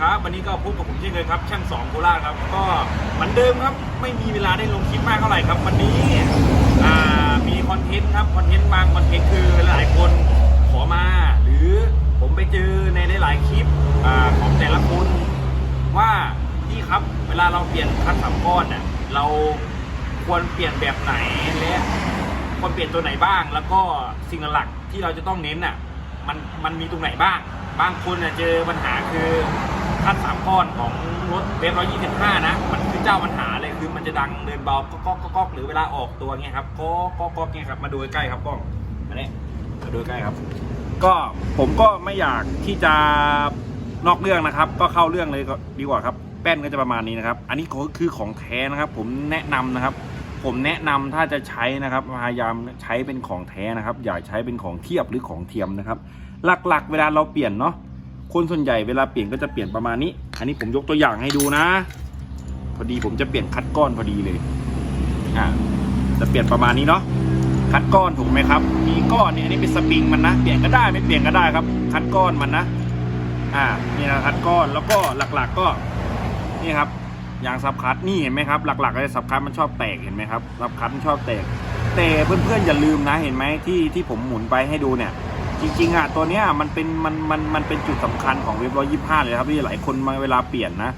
ครับ วันนี้ก็พบกับผมเช่นเคยครับ ช่างสองโคราชครับ ก็เหมือนเดิมครับ ไม่มีเวลาได้ลงคลิปมากเท่าไหร่ครับ วันนี้มีคอนเทนต์ครับ คอนเทนต์บางคอนเทนต์คือหลายคนขอมา หรือผมไปเจอในหลายๆคลิปอของแต่ละคนว่าพี่ครับ เวลาเราเปลี่ยนคัดสามก้อนเนี่ยเราควรเปลี่ยนแบบไหนและควรเปลี่ยนตัวไหนบ้าง แล้วก็สิ่งหลักที่เราจะต้องเน้นน่ะมันมันมีตรงไหนบ้าง บางคนน่ะเจอปัญหาคือ คัดสามก้อนของรถเวฟร้อยยี่สิบห้านะ มันคือเจ้าปัญหาเลยคือมันจะดังเดินเบาก็ก็ก็ก็หรือเวลาออกตัวเงี้ยครับก็ก็ก็เงี้ยครับมาดูใกล้ครับกล้องมาเนี่ยมาดูใกล้ครับ ก็ผมก็ไม่อยากที่จะนอกเรื่องนะครับ ก็เข้าเรื่องเลยก็ดีกว่าครับ แป้นก็จะประมาณนี้นะครับ อันนี้ก็คือของแท้นะครับ ผมแนะนำนะครับ ผมแนะนำถ้าจะใช้นะครับพยายามใช้เป็นของแท้นะครับ อย่าใช้เป็นของเทียบหรือของเทียมนะครับ หลักๆ เวลาเราเปลี่ยนเนาะ คนส่วนใหญ่เวลาเปลี่ยนก็จะเปลี่ยนประมาณนี้ อันนี้ผมยกตัวอย่างให้ดูนะ พอดีผมจะเปลี่ยนคัดก้อนพอดีเลย อ่า จะเปลี่ยนประมาณนี้เนาะ คัดก้อนถูกไหมครับ มีก้อนเนี่ยอันนี้เป็นสปริงมันนะ เปลี่ยนก็ได้ไม่เปลี่ยนก็ได้ครับ คัดก้อนมันนะ อ่า นี่นะคัดก้อน แล้วก็หลักๆก็ นี่ครับ ยางซับคัดนี่เห็นไหมครับ หลักๆเลยซับคัดมันชอบแตกเห็นไหมครับซับคัดมันชอบแตก แต่เพื่อนๆอย่าลืมนะ เห็นไหมที่ที่ผมหมุนไปให้ดูเนี่ย จริงๆอะตัวเนี้ยมันเป็นมันมันมันเป็นจุดสำคัญของเว็บร้อยยี่ห้าเลยครับที่หลายคนมาเวลาเปลี่ยนนะ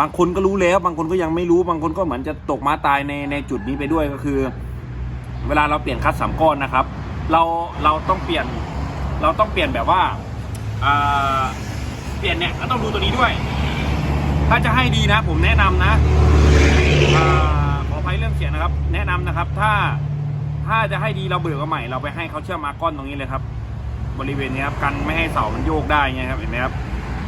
บางคนก็รู้แล้ว บางคนก็ยังไม่รู้บางคนก็เหมือนจะตกมาตายในในจุดนี้ไปด้วยก็คือ เวลาเราเปลี่ยนคัดสามก้อนนะครับ เราเราต้องเปลี่ยนเราต้องเปลี่ยนแบบว่าเปลี่ยนเนี่ยก็ต้องดูตัวนี้ด้วย ถ้าจะให้ดีนะ ผมแนะนำนะขออภัยเรื่องเสียงนะครับ แนะนำนะครับ ถ้าถ้าจะให้ดีเราเบิกเอาใหม่ เราไปให้เขาเชื่อมมาก้อนตรงนี้เลยครับ บริเวณนี้ครับกันไม่ให้เสามันโยกได้ไงครับเห็นไหมครับ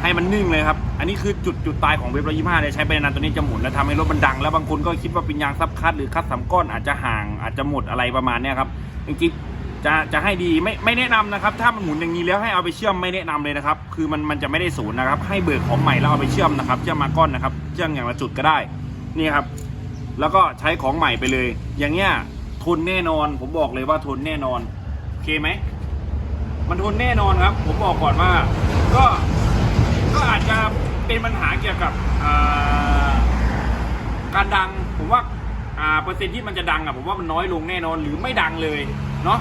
ให้มันนิ่งเลยครับอันนี้คือจุดจุดตายของเว็บร้อยยี่ห้าเลยใช้ไปนานตัวนี้จะหมุนแล้วทำให้รถมันดัง แล้วบางคนก็คิดว่าเป็นยางซับคัดหรือคัดสามก้อนอาจจะห่างอาจจะหมดอะไรประมาณนี้ครับจริงๆจะจะให้ดีไม่ไม่แนะนำนะครับ ถ้ามันหมุนอย่างนี้แล้วให้เอาไปเชื่อมไม่แนะนำเลยนะครับ คือมันมันจะไม่ได้ศูนย์นะครับ ให้เบิกของใหม่แล้วเอาไปเชื่อมนะครับเชื่อมมาก้อนนะครับเชื่อมอย่างละจุดก็ได้นี่ครับแล้วก็ใช้ของใหม่ไปเลย อย่างเงี้ยทนแน่นอนผมบอกเลยว่าทนแน่นอนโอเคไหม มันทนแน่นอนครับ ผมบอกก่อนว่า ก็ก็อาจจะเป็นปัญหาเกี่ยวกับการดังผมว่าอ่าเปอร์เซ็นต์ที่มันจะดังอะผมว่ามันน้อยลงแน่นอนหรือไม่ดังเลยเนาะ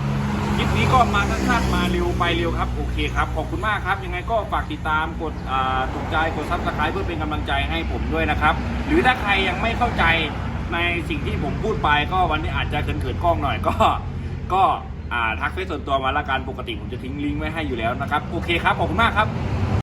คลิปนี้ก็มาสั้นๆมาเร็วไปเร็วครับ โอเคครับขอบคุณมากครับ ยังไงก็ฝากติดตามกดอ่าถูกใจกดซับสไครป์เพื่อเป็นกำลังใจให้ผมด้วยนะครับ หรือถ้าใครยังไม่เข้าใจในสิ่งที่ผมพูดไปก็วันนี้อาจจะเขินๆกล้องหน่อยก็ก็ ทักเฟซส่วนตัวมาละกันปกติผมจะทิ้งลิงก์ไว้ให้อยู่แล้วนะครับ โอเคครับ ขอบคุณมากครับ